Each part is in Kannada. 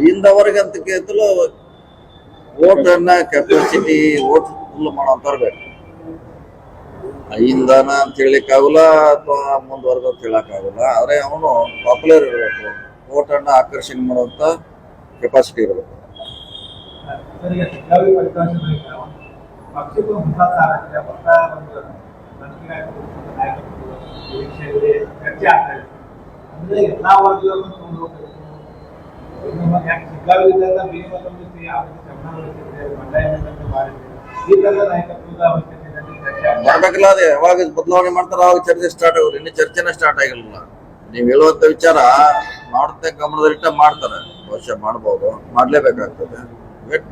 ಐದವರೆಗೆ ಅಂತ ಕೇಳ್ತಲೂ ಓಟನ್ನ ಕೆಪಾಸಿಟಿ ಓಟ್ ಫುಲ್ ಮಾಡೋಂಥವ್ರು ಬೇಕು ಐಂದನ ಅಂತ ಹೇಳಿಕ್ಕಾಗಲ್ಲ ಅಥವಾ ಮುಂದುವರೆದ ಅಂತ ಹೇಳಕ್ಕಾಗಲ್ಲ. ಆದರೆ ಅವನು ಪಾಪ್ಯುಲರ್ ಇರಬೇಕು. ಓಟನ್ನ ಆಕರ್ಷಣೆ ಮಾಡುವಂಥ ಕೆಪಾಸಿಟಿ ಇರಬೇಕು. ಚರ್ಚೆ ಆಗ್ತಾ ಇದೆ ಅಂದ್ರೆ ಎಲ್ಲಾ ವರ್ಗದಲ್ಲೂ ಬರ್ಬೇಕಲ್ಲ ಅದೇ ಯಾವಾಗ ಬದಲಾವಣೆ ಮಾಡ್ತಾರ ಅವಾಗ ಚರ್ಚೆ ಸ್ಟಾರ್ಟ್ ಆಗೋದು. ಇನ್ನು ಚರ್ಚೆನ ಸ್ಟಾರ್ಟ್ ಆಗಿಲ್ಲ. ನೀವು ಹೇಳುವಂತ ವಿಚಾರ ಮಾಡುತ್ತೆ ಗಮನದಲ್ಲಿಟ್ಟ ಮಾಡ್ತಾರೆ. ಬಹುಶಃ ಮಾಡ್ಬೋದು. ಮಾಡ್ಲೇಬೇಕಾಗ್ತದೆ. ವೇಟ್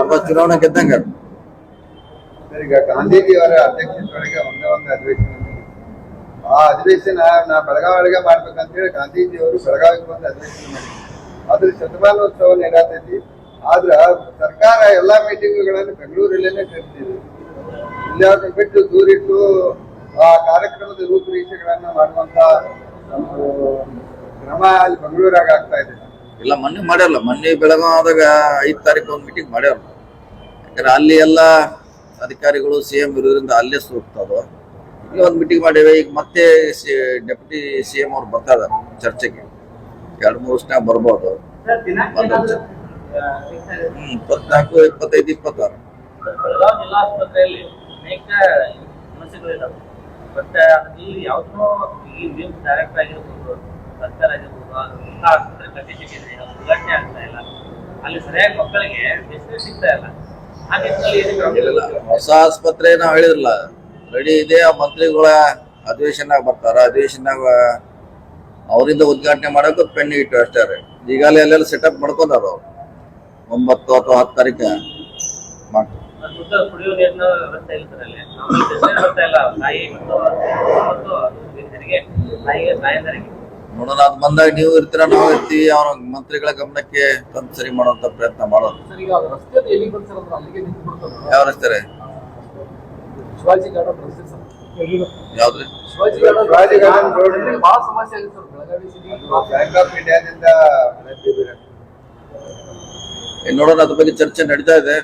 ಅರ್ಧ ಚುನಾವಣೆ ಗೆದ್ದಂಗೆ. ಗಾಂಧೀಜಿ ಅವರ ಅಧ್ಯಕ್ಷತೆಯೊಳಗೆ ಒಂದೇ ಒಂದು ಅಧಿವೇಶನ. ಆ ಅಧಿವೇಶನ ನಾ ಬೆಳಗಾವಿಗೆ ಮಾಡ್ಬೇಕಂತ ಹೇಳಿ ಗಾಂಧೀಜಿಯವರು ಬೆಳಗಾವಿಗೆ ಬಂದು ಅಧಿವೇಶನ ಮಾಡಿದ್ರು. ಅದ್ರ ಶತಮಾನೋತ್ಸವ ನಡೆಯತೈತಿ ಆದ್ರ ಸರ್ಕಾರ ಎಲ್ಲಾ ಮೀಟಿಂಗ್ಗಳನ್ನು ಬೆಂಗಳೂರಲ್ಲೇನೆ ಕರೆದಿದೆ ಇಲ್ಲಿ ಬಿಟ್ಟು ದೂರಿಟ್ಟು ಆ ಕಾರ್ಯಕ್ರಮದ ರೂಪುರೇಷೆಗಳನ್ನ ಮಾಡುವಂತ ಒಂದು ಕ್ರಮ ಅಲ್ಲಿ ಬೆಂಗಳೂರಾಗ ಆಗ್ತಾ ಇದೆ. ಇಲ್ಲ, ಮೊನ್ನೆ ಮಾಡ್ಯಾರಲ್ಲ. ಮೊನ್ನೆ ಬೆಳಗಾವದಾಗ ಐದ್ ತಾರೀಕು ಒಂದು ಮೀಟಿಂಗ್ ಮಾಡ್ಯಾರ ಯಾಕಂದ್ರೆ ಅಲ್ಲಿ ಎಲ್ಲ ಅಧಿಕಾರಿಗಳು ಸಿ ಎಂ ಇರೋದ್ರಿಂದ ಅಲ್ಲೇ ಸೂಕ್ತದ ಇಲ್ಲಿ ಒಂದು ಮೀಟಿಂಗ್ ಮಾಡೇವೆ ಈಗ ಮತ್ತೆ ಡೆಪ್ಯೂಟಿ ಸಿ ಎಂ ಅವ್ರು ಬರ್ತಾ ಇದಾರೆ ಚರ್ಚೆಗೆ. ಎರಡು ಮೂರು ವರ್ಷ ಬರ್ಬೋದು. ಇಪ್ಪತ್ನಾಲ್ಕು ಇಪ್ಪತ್ತೈದು ಇಪ್ಪತ್ತಾರು. ಬೆಳಗಾವಿ ಜಿಲ್ಲಾ ಆಸ್ಪತ್ರೆಯಲ್ಲಿ ಅನೇಕ ಸಮಸ್ಯೆಗಳಿದಾವೆ ಬಟ್ ಇಲ್ಲಿ ಯಾವ್ದನ್ನೂ ಈ ನೀವು ಡೈರೆಕ್ಟ್ ಆಗಿರ್ಬೋದು ಸರ್ಕಾರ ಆಗಿರ್ಬೋದು ಆಸ್ಪತ್ರೆ ಕಟ್ಟಿಸಿದೆ ಉದ್ಘಾಟನೆ ಆಗ್ತಾ ಇಲ್ಲ. ಅಲ್ಲಿ ಸರಿಯಾಗಿ ಮಕ್ಕಳಿಗೆ ಹೊಸ ಆಸ್ಪತ್ರೆ ನಾವು ಹೇಳಿದ್ರಲ್ಲ. ರೆಡಿ ಇದೆ ಆ ಮಂತ್ರಿಗಳ ಅಧಿವೇಶನಾಗ ಬರ್ತಾರ. ಅಧಿವೇಶನಾಗ ಅವರಿಂದ ಉದ್ಘಾಟನೆ ಮಾಡಕ್ಕೆ ಪೆಂಡಿಂಗ್ ಇಟ್ಟು ಅಷ್ಟೇ ರೀ. ಈಗಾಗಲೇ ಅಲ್ಲೆಲ್ಲ ಸೆಟಪ್ ಮಾಡ್ಕೊಂಡಾರ ಅವ್ರು. ಒಂಬತ್ತು ಅಥವಾ ಹತ್ತು ತಾರೀಕು ಮಾಡ್ತಾರೆ. ನೋಡೋಣ ಅದು ಬಂದಾಗ ನೀವು ಇರ್ತೀರ ನಾವು ಇರ್ತೀವಿ. ಅವ್ರ ಮಂತ್ರಿಗಳ ಗಮನಕ್ಕೆ ತಂದು ಸರಿ ಮಾಡುವಂತ ಪ್ರಯತ್ನ ಮಾಡೋದು. ಯಾವ ರಸ್ತೆ ಶಿವಾಜಿ ಗಾರ್ಡನ್ ರಸ್ತೆ sir. ಯಾವ್ದ್ರಿ? Shivaji garden Shivaji garden road ಬಹಳ ಸಮಸ್ಯೆ ಆಗಿದೆ sir Belagavi city bank of ಇಂಡಿಯಾದಿಂದ ಇನ್ನು ನೋಡೋಣ ಅದ್ರ ಬಗ್ಗೆ ಚರ್ಚೆ ನಡೀತಾ ಇದೆ.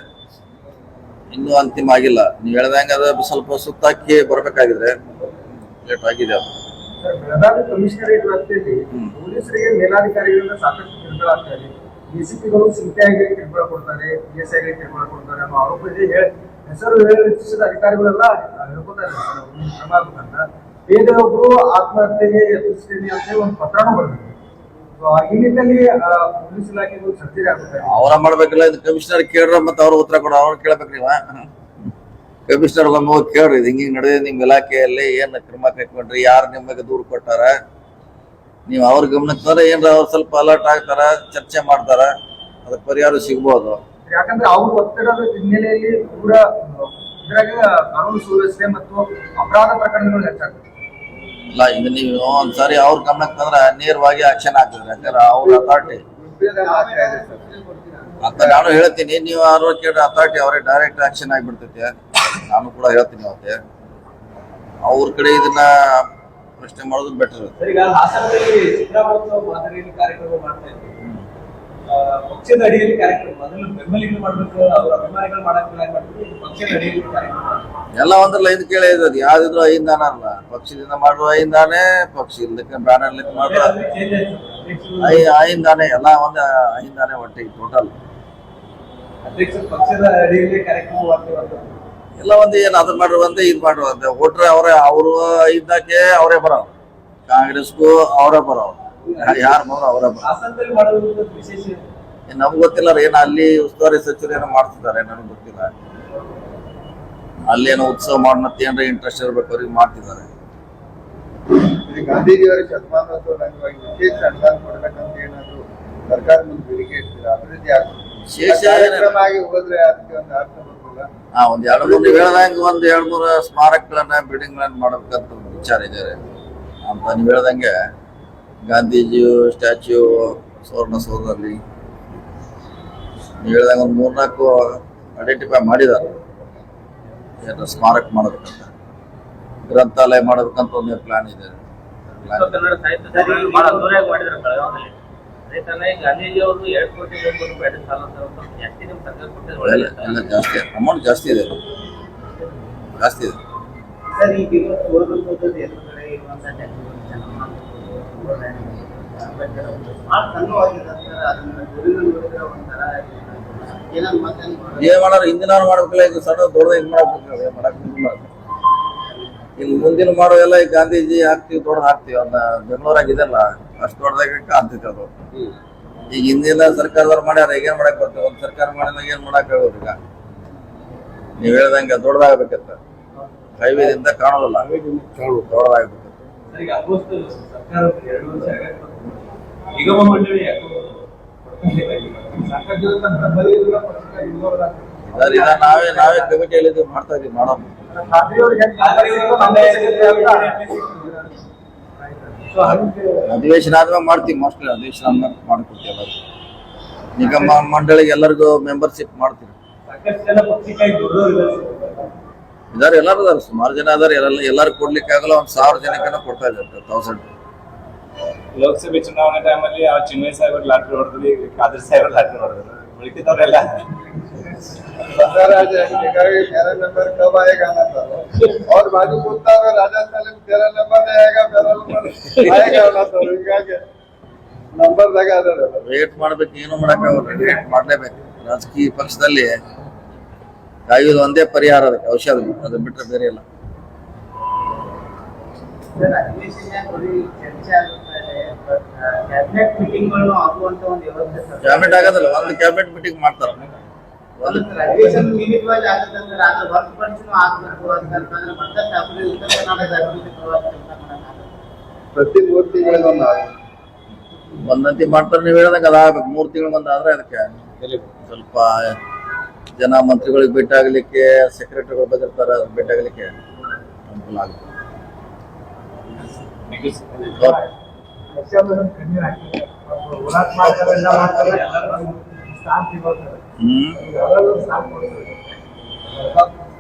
ಇನ್ನೂ ಅಂತಿಮ ಆಗಿಲ್ಲ. ನೀವು ಹೇಳ್ದಂಗೆ ಅದು ಸ್ವಲ್ಪ ಸುತ್ತಾಕಿ ಬರಬೇಕಾಗಿದ್ರೆ ಲೇಟ್ ಆಗಿದೆ ಅದು. ಸರ್, ಬೆಳಗಾವಿ ಕಮಿಷನರೇಟ್ ವ್ಯಾಪ್ತಿಯಲ್ಲಿ. ಪೊಲೀಸರಿಗೆ ಮೇಲಾಧಿಕಾರಿಗಳಿಂದ ಸಾಕಷ್ಟು ಕಿರುಕುಳ ಆಗ್ತಾ ಇದೆ. ಡಿಸಿಪಿಗಳು ಆಗಿ ಕಿರುಕುಳ ಕೊಡ್ತಾರೆ ಪಿಎಸ್ಐಗೆ ಕಿರುಕುಳ ಕೊಡ್ತಾರೆ ಅನ್ನೋ ಆರೋಪ ಇದೆ ಹೇಳಿ ಹೆಸರು ಹೇಳಿದ ಅಧಿಕಾರಿಗಳೆಲ್ಲ ಹೇಳ್ಕೊತಾರೆ ಕ್ರಮ ಆಗ್ಬೇಕಂತ ಬೇರೆ ಒಬ್ರು ಆತ್ಮಹತ್ಯೆಗೆ ಯತ್ನಿಸ್ತೀನಿ ಅಂತ ಒಂದು ಪತ್ರನೂ So, ಈ ನಿಟ್ಟಿನಲ್ಲಿ ಪೊಲೀಸ್ ಇಲಾಖೆಗಳು ಚರ್ಚೆ ಆಗುತ್ತೆ. ಅವರ ಮಾಡ್ಬೇಕಲ್ಲ ಇದು ಕಮಿಷನರ್ ಕೇಳ್ರ ಮತ್ತೆ ಅವ್ರ ಉತ್ತರ ಕೊಡ ಅವ್ರು ಕೇಳ್ಬೇಕು ನೀವ ಕಮಿಷನರ್ ಒಮ್ಮೆ ಹೋಗಿ ಕೇಳ್ರಿ ಇದು ಹಿಂಗೆ ನಡೆದಿದೆ ನಿಮ್ಮ ಇಲಾಖೆಯಲ್ಲಿ ಏನ್ ಕ್ರಮ ಕೈಕೊಂಡ್ರಿ ಯಾರು ನಿಮಗೆ ದೂರು ಕೊಟ್ಟಾರ? ನೀವು ಅವ್ರ ಗಮನಕ್ಕೆ ಏನ್ರ ಅವ್ರು ಸ್ವಲ್ಪ ಅಲರ್ಟ್ ಆಗ್ತಾರ ಚರ್ಚೆ ಮಾಡ್ತಾರ ಅದಕ್ಕೆ ಪರಿಹಾರ ಸಿಗ್ಬೋದು. ಯಾಕಂದ್ರೆ ಅವ್ರು ಒತ್ತಡದ ಹಿನ್ನೆಲೆಯಲ್ಲಿ ಪೂರ ಇದ್ರಾಗ ಕಾನೂನು ಸುವ್ಯವಸ್ಥೆ ಮತ್ತು ಅಪರಾಧ ಪ್ರಕರಣಗಳು ಹೆಚ್ಚಾಗ್ತದೆ ಇಲ್ಲ ಈಗ ನೀವು ಒಂದ್ಸಾರಿ ಅವ್ರ ಗಮನಕ್ಕೆ ತಂದ್ರೆ ನೇರವಾಗಿ ಆಕ್ಷನ್ ಆಗ್ತದೆ ಯಾಕಂದ್ರೆ ಅವ್ರ ಅಥಾರಿಟಿ ಅಂತ ನಾನು ಹೇಳ್ತೀನಿ. ನೀವು ಆರೋಗ್ಯ ಅಥಾರಿಟಿ ಅವರೇ ಡೈರೆಕ್ಟ್ ಆಕ್ಷನ್ ಆಗಿಬಿಡ್ತೈತೆ. ನಾನು ಕೂಡ ಹೇಳ್ತೀನಿ ಅವತ್ತೆ ಅವ್ರ ಕಡೆ ಇದನ್ನ ಪ್ರಶ್ನೆ ಮಾಡೋದು ಬೆಟರ್ ಪಕ್ಷದ ಅಡಿಯಲ್ಲಿ ಕಾರ್ಯಕ್ರಮ. ಮೊದಲು ಬೆಂಬಲಿಗ ಮಾಡಬೇಕು ಅವರ ಅಭಿಮಾನಿಗಳು ಮಾಡಿದ್ರು ಪಕ್ಷದ ಅಡಿಯಲ್ಲಿ ಕಾರ್ಯಕ್ರಮ ಎಲ್ಲ ಒಂದ್ರಲ್ಲ ಇದು ಕೇಳಿ ಅದು. ಯಾವ್ದಿದ್ರು ಐದಾನ ಅಲ್ಲ. ಪಕ್ಷದಿಂದ ಮಾಡುವ ಐದಾನೆ ಪಕ್ಷ ಇಲ್ಲಕ್ಕೆ ಬ್ಯಾನರ್ ಲಿಕ್ ಮಾಡುವ ಐದಾನೆ ಎಲ್ಲ ಒಂದ್ ಐದಾನೆ ಒಟ್ಟಿಗೆ ಟೋಟಲ್ ಅಧ್ಯಕ್ಷ ಪಕ್ಷದ ಅಡಿಯಲ್ಲಿ ಕಾರ್ಯಕ್ರಮ ಎಲ್ಲ ಒಂದು ಏನ್ ಅದನ್ನ ಮಾಡುವಂತೆ ಇದ್ ಮಾಡುವಂತೆ ಓಟ್ರೆ ಅವರೇ ಅವರು ಐದಕ್ಕೆ ಅವರೇ ಬರೋರು. ಕಾಂಗ್ರೆಸ್ಗೂ ಅವರೇ ಬರೋರು. ಯಾರು ನೋಡ ಅವರ ನಮ್ಗೆ ಗೊತ್ತಿಲ್ಲ ರೀ. ಏನೋ ಅಲ್ಲಿ ಉಸ್ತುವಾರಿ ಸಚಿವರು ಏನೋ ಮಾಡ್ತಿದ್ದಾರೆ. ನನಗೆ ಗೊತ್ತಿಲ್ಲ. ಅಲ್ಲೇನೋ ಉತ್ಸವ ಮಾಡೋಣತ್ತೆ ಏನ್ರ ಇಂಟ್ರೆಸ್ಟ್ ಇರ್ಬೇಕು ಅವ್ರಿಗೆ ಮಾಡ್ತಿದ್ದಾರೆ. ಇದು ಗಾಂಧೀಜಿಯವರ ಶತಮಾನೋತ್ಸವ ಅಂಗವಾಗಿ ವಿಶೇಷ ಅನುದಾನ ಕೊಡ್ಬೇಕಂತ ಏನಾದ್ರು ಸರ್ಕಾರ ಮುಂದೆ ಬೇಡಿಕೆ ಇಡ್ತೀರಾ? ಅಭಿವೃದ್ಧಿ ಆಗ್ತದೆ ವಿಶೇಷ ಕಾರ್ಯಕ್ರಮ ಆಗಿ ಹೋದ್ರೆ ಅದಕ್ಕೆ ಒಂದು ಅರ್ಥ ಬರ್ತಲ್ಲ ಹಾ ಒಂದ್ ಎರಡು ಮೂರು ಹೇಳ್ದಂಗೆ ಒಂದ್ ಎರಡ್ ಮೂರು ಸ್ಮಾರಕಗಳನ್ನ ಬಿಲ್ಡಿಂಗ್ ಮಾಡಬೇಕಂತ ವಿಚಾರ ಇದಾರೆ ಅಂತ ನೀವು ಹೇಳ್ದಂಗೆ ಗಾಂಧೀಜಿ ಸ್ಟ್ಯಾಚ್ಯೂ ಸುವರ್ಣ ಸೌಧದಲ್ಲಿ ನೀವು ಹೇಳ್ದಂಗೆ ಒಂದು ಮೂರ್ನಾಲ್ಕು ಐಡೆಂಟಿಫೈ ಮಾಡಿದ್ದಾರೆ. ಏನು ಸ್ಮಾರಕ ಮಾಡಬೇಕಂತ. ಗ್ರಂಥಾಲಯ ಮಾಡಬೇಕಂತ ಒಂದು ಪ್ಲಾನ್ ಇದೆ. ಕನ್ನಡ ಸಾಹಿತ್ಯ ಸಮ್ಮೇಳನ ಬಹಳ ಅದ್ದೂರಿಯಾಗಿ ಮಾಡಿದ್ರು ಬೆಳಗಾವದಲ್ಲಿ ಅದೇ ತರ ಈಗ ಗಾಂಧೀಜಿ ಅವರು ಎರಡು ಕೋಟಿ ಒಂಬತ್ತು ರೂಪಾಯಿ ಎರಡು ಸಾಲ ಅಂತ ಸ್ವಲ್ಪ ಜಾಸ್ತಿ ನಿಮ್ ಸರ್ಕಾರ ಕೊಟ್ಟಿದ್ರೆ ಒಳ್ಳೆ ಎಲ್ಲ ಜಾಸ್ತಿ ಅಮೌಂಟ್ ಜಾಸ್ತಿ ಇದೆ. ಜಾಸ್ತಿ ಇದೆ. ಸರ್ ಈಗ ಸಣ್ಣವಾಗಿದೆ ಸರ್ ಅದನ್ನ ಗುರುಗಳು ನೋಡಿದ್ರೆ ಒಂಥರ ಏನಾದ್ರು ಮತ್ತೆ ಏನ್ ಮಾಡಾರ ಹಿಂದಿನ ಮಾಡ್ಬೇಕಲ್ಲ ಈಗ ಸಣ್ಣ ದೊಡ್ಡದ ಹಿಂಗ್ ಮಾಡ್ಬೇಕು ಏನ್ ಮಾಡಕ್ ಬರುದಿಲ್ಲ. ಇನ್ನು ಮುಂದಿನ ಮಾಡೋದೆಲ್ಲ ಈಗ ಗಾಂಧೀಜಿ ಹಾಕ್ತಿವಿ ದೊಡ್ಡ ಹಾಕ್ತಿವಿ ಅನ್ನ ಬೆಂಗ್ಳೂರಾಗ ಇದೆಲ್ಲ, ಅಷ್ಟು ದೊಡ್ಡದಾಗ ಕಾಣ್ತೈತಿ ಅದು. ಈಗ ಹಿಂದಿನ ಸರ್ಕಾರದವ್ರು ಮಾಡ್ಯಾರ, ಈಗ ಏನ್ ಮಾಡಕ್ ಬರ್ತೇವೆ? ಒಂದ್ ಸರ್ಕಾರ ಮಾಡಿದಾಗ ಏನ್ ಮಾಡಕ್ ಆಗೋದು ಈಗ? ನೀವ್ ಹೇಳ್ದಂಗೆ ದೊಡ್ಡದಾಗಬೇಕಂತ. ಹೈವೇದಿಂದ ಕಾಣೋದಿಲ್ಲ. ದೊಡ್ಡದಾಗಬೇಕಂತ ಆಲ್ಮೋಸ್ಟ್ ಸರ್ಕಾರ ಎರಡು ವರ್ಷ ಆಗಕ್ಕೆ ನಿಗಮ ಮಂಡಳಿ ಯಾಕೋ ಸಾಕಷ್ಟು ಜನ ನಮ್ಮಲ್ಲಿ ಕೂಡ ಪಕ್ಷ ಇರೋರಾಗ್ತದೆ. ಇದಾರೆ ನಾವೇ ನಾವೇ ಕಮಿಟಿ ಹೇಳಿದ್ದು ಮಾಡ್ತಾ ಇದೀವಿ ಮಾಡೋಣ. ಅಧಿವೇಶನ ಆದ್ಮೇಲೆ ಮಾಡ್ತೀವಿ ಮೋಸ್ಟ್ಲಿ ಅಧಿವೇಶನ ಆದ್ಮೇಲೆ ಮಾಡ್ಕೊಡ್ತೀವಿ ಎಲ್ಲರಿಗೂ ನಿಗಮ ಮಂಡಳಿಗೆ ಎಲ್ಲರಿಗೂ ಮೆಂಬರ್ಶಿಪ್ ಮಾಡ್ತೀವಿ. ಸಾಕಷ್ಟು ಜನ ಇದಾರೆ ಎಲ್ಲಾರು ಇದಾರೆ. ಸುಮಾರು ಜನ ಅದಾರೆ ಎಲ್ಲ ಎಲ್ಲಾರು ಕೊಡ್ಲಿಕ್ಕೆ ಆಗಲ್ಲ ಒಂದ್ ಸಾವಿರ ಜನಕ್ಕನ ಕೊಡ್ತಾ ಇದ್ದಾರೆ ತೌಸಂಡ್ ಲೋಕಸಭೆ ಚುನಾವಣೆ ಟೈಮಲ್ಲಿ ಆ ಚಿನ್ಮಯ ಸಾಹೇಬ್ ಲಾಟ್ರಿ ಹೊಡೆದ್ರಿ ಖಾದ್ರಿ ಸಾಹೇಬ್ ಲಾಟ್ರಿ ಹೊಡೆದ್ರು. ಉಳಿತಿದ್ದವರೆಲ್ಲ. ನಂಬರ್ ದಾಗ ವೇಟ್ ಮಾಡ್ಬೇಕು ಏನು ಮಾಡಕ್ಕಾಗಲ್ಲ. ವೇಟ್ ಮಾಡ್ಲೇಬೇಕು. ರಾಜಕೀಯ ಪಕ್ಷದಲ್ಲಿ ಕಾಯುವುದು ಒಂದೇ ಪರಿಹಾರ ಅದಕ್ಕೆ ಔಷಧ. ಅದು ಬಿಟ್ಟರೆ ಬೇರೆ ಇಲ್ಲ. ಇದೆ ಕ್ಯಾಬಿನೆಟ್ ಆಗೋದಿಲ್ಲ ಒಂದು ಕ್ಯಾಬಿನೆಟ್ ಮೀಟಿಂಗ್ ಮಾಡ್ತಾರ. ಪ್ರತಿ ಮೂರು ತಿಂಗಳಿಗೊಂದು ಒಂದಂತಿ ಮಾಡ್ತಾರೆ ನೀವು ಹೇಳ್ದಂಗೆ ಅದಾಗಬೇಕು. ಮೂರು ತಿಂಗಳಿಗೊಂದು ಆದ್ರೆ ಅದಕ್ಕೆ ಸ್ವಲ್ಪ ಜನ ಮಂತ್ರಿಗಳಿಗೆ ಭೇಟಾಗಲಿಕ್ಕೆ ಸೆಕ್ರೆಟರಿಗಳು ಬಂದಿರ್ತಾರೆ ಭೇಟಾಗಲಿಕ್ಕೆ ಅನುಕೂಲ ಆಗುತ್ತೆ.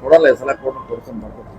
ಕೊಡಲ್ಲ ಈ ಸಲ ಕೊಟ್ಟು ತೋರ್ಸ್ಕೊಂಡ್ ಮಾಡ್ಕೊಡ್ತೀವಿ